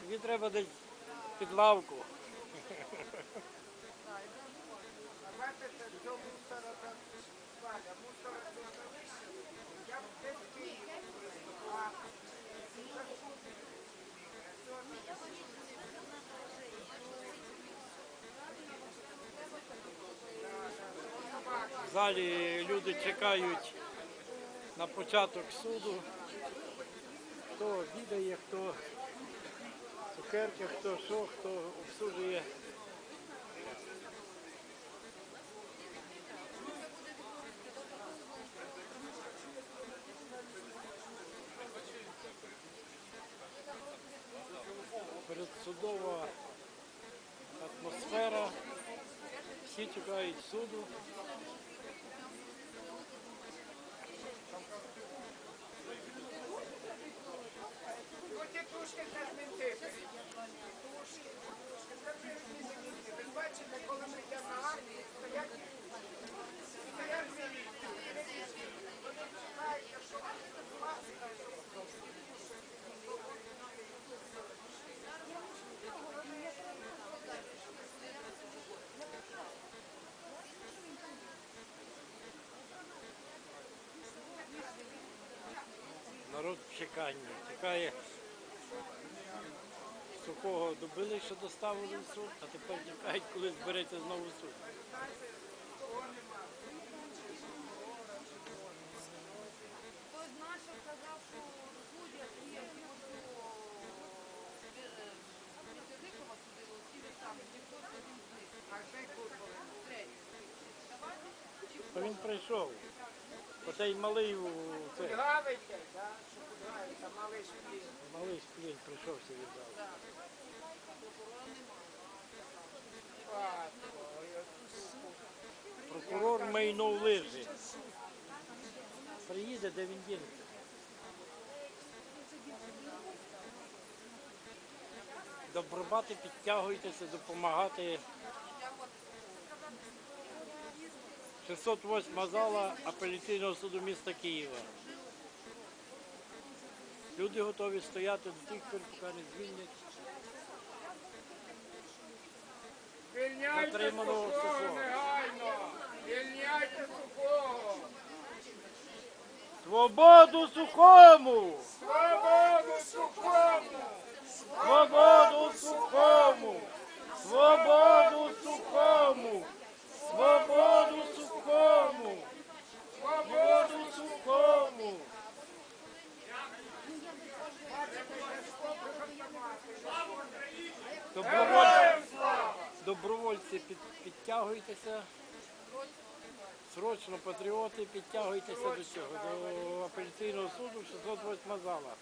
Тобі треба десь під лавку. В залі люди чекають на початок суду. Хто обідає, хто цукерки, хто що, хто обслужує. Передсудова атмосфера. Всі чекають суду. Тітушки це. Ви бачите, коли ми йдемо на армію, стоять стоять міліції. Вони чекають, що ласка, що Народ в чеканні. Чекає сухого добили, що доставили в суд, а тепер чекають, коли збереться знову суд. То він прийшов. Отей малий у це, да, що кудається, малий шпіль. малий сплін прийшов собі віддав. Прокурор майно в лижі. Приїде, де він дінеться. Добробати підтягуйтеся, допомагати. 608 зала апеляційного суду міста Києва. Люди готові стояти до тих пір, поки не звільнять. Звільняйте Затриманого сухого Сухого. негайно! Звільняйте сухого! Свободу сухому! Свободу Добровольці, добровольці під, підтягуйтеся. Срочно патріоти, підтягуйтеся до цього, до апеляційного суду 608 зала.